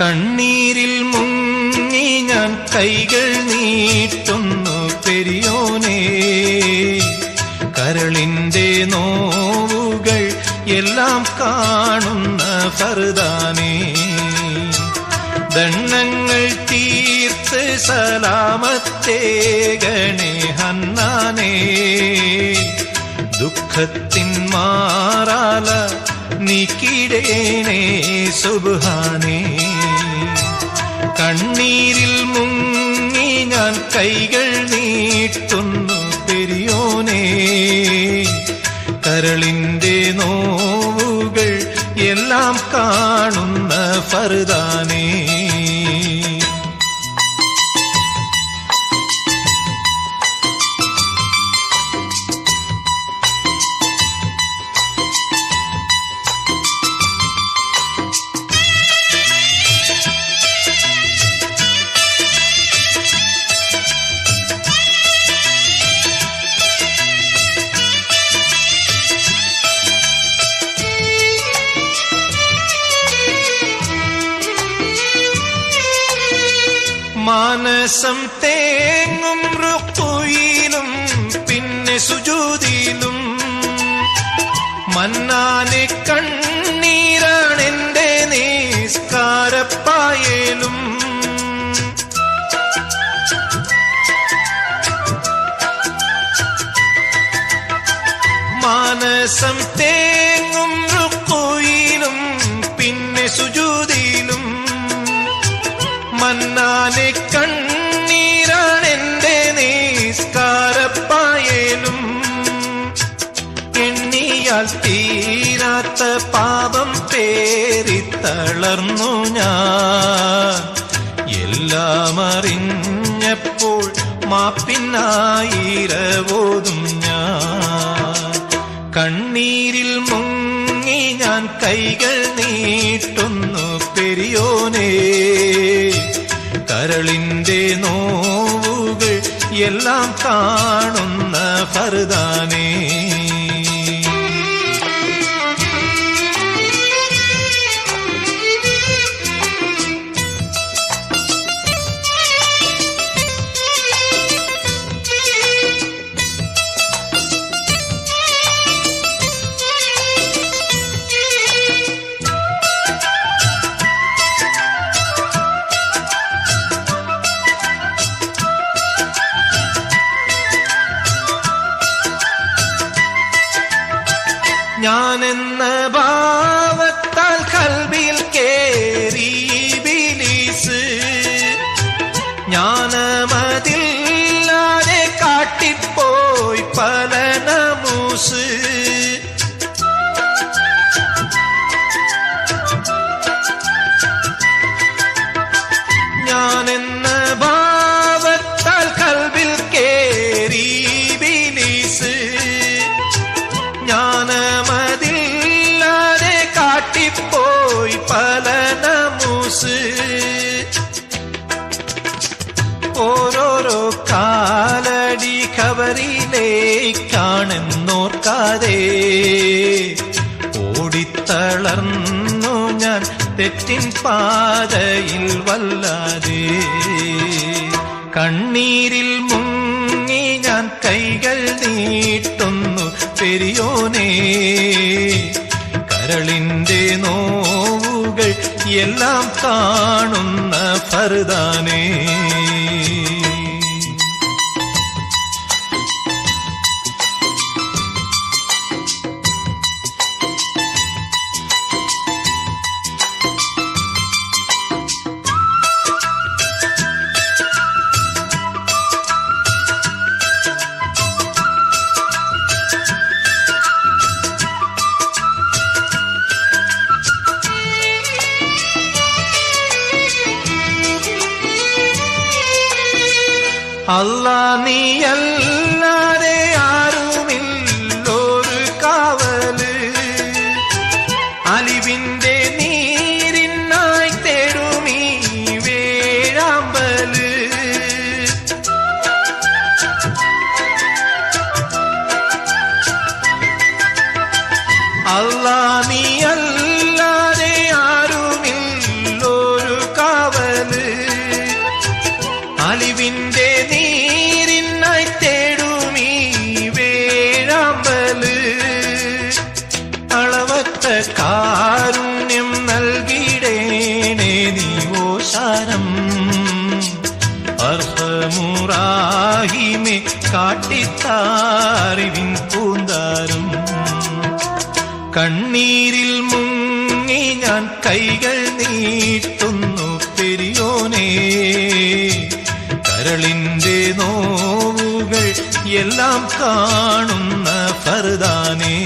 കണ്ണീരിൽ മുങ്ങി ഞാൻ കൈകൾ നീട്ടുന്നു പെരിയോനേ. കരളിന്റെ നോവുകൾ എല്ലാം കാണുന്ന ഫർദാനേ. ദണ്ണങ്ങൾ തീർത്ത് സലാമത്തേകണേ ഹന്നാനേ. ദുഃഖത്തിൻ മാറാല നീക്കിടേണേ സുബാനേ കണ്ണീരിൽ മുങ്ങി ഞാൻ കൈകൾ നീട്ടുന്നു പെരിയോനേ. കരളിന്റെ നോവുകൾ എല്ലാം കാണുന്ന ഫർദാനേ. മാനസം തേങ്ങും റുക്കുയിലും പിന്നെ സുജൂതിയിലും. മന്നാനെ കണ്ണീരാണെന്റെ നിസ്കാരപ്പായലും. മാനസം തേങ്ങും എണ്ണിയാൽ തീരാത്ത പാപം പേരിത്തളർന്നു ഞാൻ. എല്ലാം അറിഞ്ഞപ്പോൾ മാപ്പിനായിരവോതും ഞാൻ. കണ്ണീരിൽ മുങ്ങി ഞാൻ കൈകൾ നീട്ടുന്നു പെരിയോനേ. കരളിന്റെ നോവുകൾ എല്ലാം കാണുന്ന ഫർദാനേ. ഞാനെന്ന ഭാവത്താൽ കൽവിൽ കേറി ബിലീസ് ജ്ഞാനമതില്ലാതെ കാട്ടിപ്പോയി പല നമൂസ് ഓരോരോ കാലടി കവറിലേക്കാണെന്നോർക്കാതെ ഓടിത്തളർന്നു ഞാൻ തെറ്റിൻ പാതയിൽ വല്ലാതെ. കണ്ണീരിൽ മുങ്ങി ഞാൻ കൈകൾ നീട്ടുന്നു പെരിയോനേ. കരളിന്റെ നോവുകൾ എല്ലാം കാണുന്ന ഫർദാനേ അല്ല നീയല്ലാതെ ആരുമില്ലോരു കാവൽ. അലിവിന്റെ നീരിനായി തേടുമീ വേഴാമ്പൽ. അല്ല നീയല്ലാതെ ആരുമില്ലോരു കാവൽ. അലിവിന്റെ കനത്ത കാരുണ്യം നൽകിടേണേ നീവോശാനം അർഹമുറാഹിമേ കാട്ടിത്താറിവിൻ പൂന്താരം. കണ്ണീരിൽ മുങ്ങി ഞാൻ കൈകൾ നീട്ടുന്നു പെരിയോനേ. കരളിന്റെ നോവുകൾ എല്ലാം കാണുന്ന ഫർദാനേ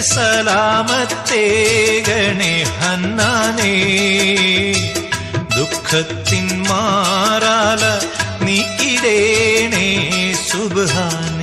സലാമത്തേകണേ ഹന്നാനേ ദുഃഖത്തിൻ മാറാല നീക്കിടേണേ സുബാന